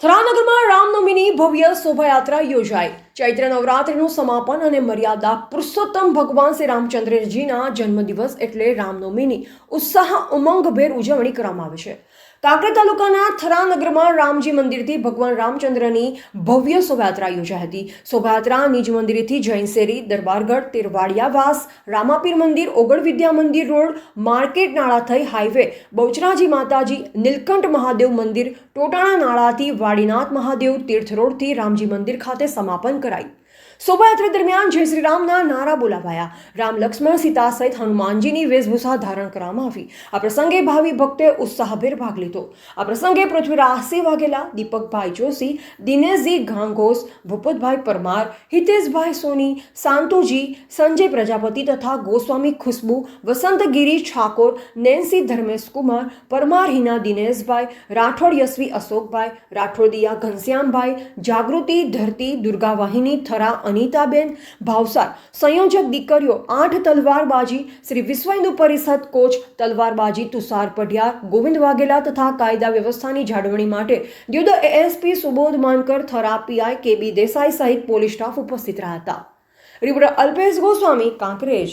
થરાનગરમાં રામનવમીની ભવ્ય શોભાયાત્રા યોજાઈ. ચૈત્ર નવરાત્રિનું સમાપન અને મર્યાદા પુરુષોત્તમ ભગવાન શ્રી રામચંદ્રજીના જન્મદિવસ એટલે રામનવમીની ઉત્સાહ ઉમંગભેર ઉજવણી કરવામાં આવે છે. કાંકરેજ તાલુકાના થરાનગરમાં રામજી મંદિરથી ભગવાન રામચંદ્રની ભવ્ય શોભાયાત્રા યોજાઈ હતી. શોભાયાત્રા નિજ મંદિરથી જૈનસેરી દરબારગઢ, તેરવાડિયાવાસ, રામાપીર મંદિર, ઓગળ વિદ્યા મંદિર રોડ, માર્કેટ નાળા થઈ હાઈવે, બહુચરાજી માતાજી, નીલકંઠ મહાદેવ મંદિર, ટોટાણા નાળાથી વાડીનાથ મહાદેવ તીર્થ રોડથી રામજી મંદિર ખાતે સમાપન કરાઈ. શોભાયાત્રા દરમિયાન જય શ્રી રામના નારા બોલાવાયા. રામ લક્ષ્મણ સીતા સહિત હનુમાનજીની વેશભૂષા ધારણ કરવામાં આવી. આ પ્રસંગે ભાવિ ભક્તે ઉત્સાહભેર ભાગ લીધો. આ પ્રસંગે પૃથ્વીરાજસિંહ વાઘેલા દીપકભાઈ જોશી, દિનેશજી ઘાંઘોસ, ભૂપતભાઈ પરમાર, હિતેશભાઈ સોની, સાંતુજી, સંજય પ્રજાપતિ તથા ગોસ્વામી ખુશ્બુ, વસંતગીરી ઠાકોર, નેન્સી ધર્મેશ કુમાર પરમાર હિના દિનેશભાઈ રાઠોડ યશવી અશોકભાઈ, રાઠોડિયા ઘનશ્યામભાઈ, જાગૃતિ ધરતી દુર્ગા વાહિની થરા અનિતાબેન, ભાવસાર, સંયોજક દીકરીઓ, આઠ તલવારબાજી, શ્રી વિશ્વ હિન્દુ પરિષદ કોચ, તલવારબાજી તુષાર પઢિયાર, ગોવિંદ વાઘેલા તથા કાયદા વ્યવસ્થાની જાળવણી માટે દ્યુદ ASP Subodh Mankar Thara PI KB Desai સહિત પોલીસ સ્ટાફ ઉપસ્થિત રહ્યા હતા. રિપોર્ટર અલ્પેશ ગોસ્વામી, કાંકરેજ.